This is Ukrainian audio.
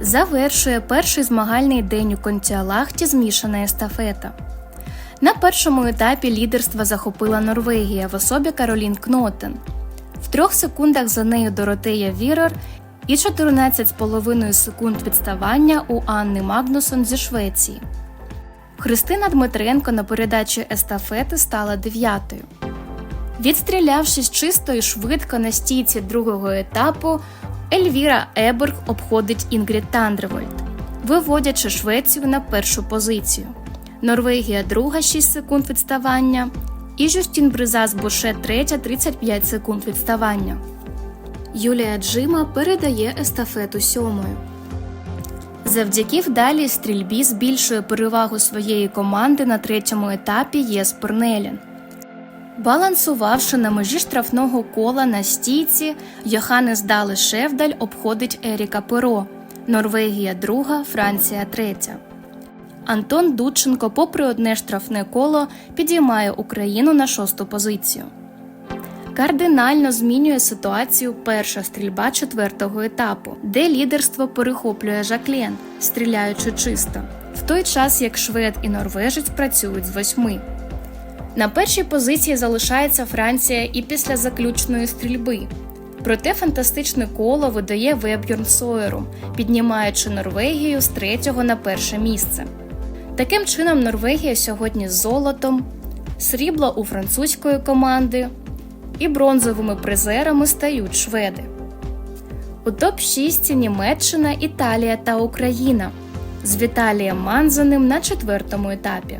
Завершує перший змагальний день у Контіалахті змішана естафета. На першому етапі лідерства захопила Норвегія в особі Каролін Кнотен. В трьох секундах за нею Доротея Вірер і 14,5 секунд відставання у Анни Магнусон зі Швеції. Христина Дмитренко на передачі естафети стала дев'ятою. Відстрілявшись чисто і швидко на стійці другого етапу, Ельвіра Еберг обходить Інгрід Тандревольд, виводячи Швецію на першу позицію. Норвегія друга 6 секунд відставання, і Жюстін Бризас Буше третя 35 секунд відставання. Юлія Джима передає естафету сьомою. Завдяки вдалій стрільбі збільшує перевагу своєї команди на третьому етапі Єспер Нелін. Балансувавши на межі штрафного кола на стійці, Йоханнес Дали Шевдаль обходить Еріка Перо, Норвегія друга, Франція третя. Антон Дудченко, попри одне штрафне коло, підіймає Україну на шосту позицію. Кардинально змінює ситуацію перша стрільба четвертого етапу, де лідерство перехоплює Жаклен, стріляючи чисто, в той час як швед і норвежець працюють з восьми. На першій позиції залишається Франція і після заключної стрільби. Проте фантастичне коло видає Веб'юрн Сойеру, піднімаючи Норвегію з третього на перше місце. Таким чином, Норвегія сьогодні з золотом, срібло у французької команди і бронзовими призерами стають шведи. У топ-6 Німеччина, Італія та Україна з Віталієм Манзаним на четвертому етапі.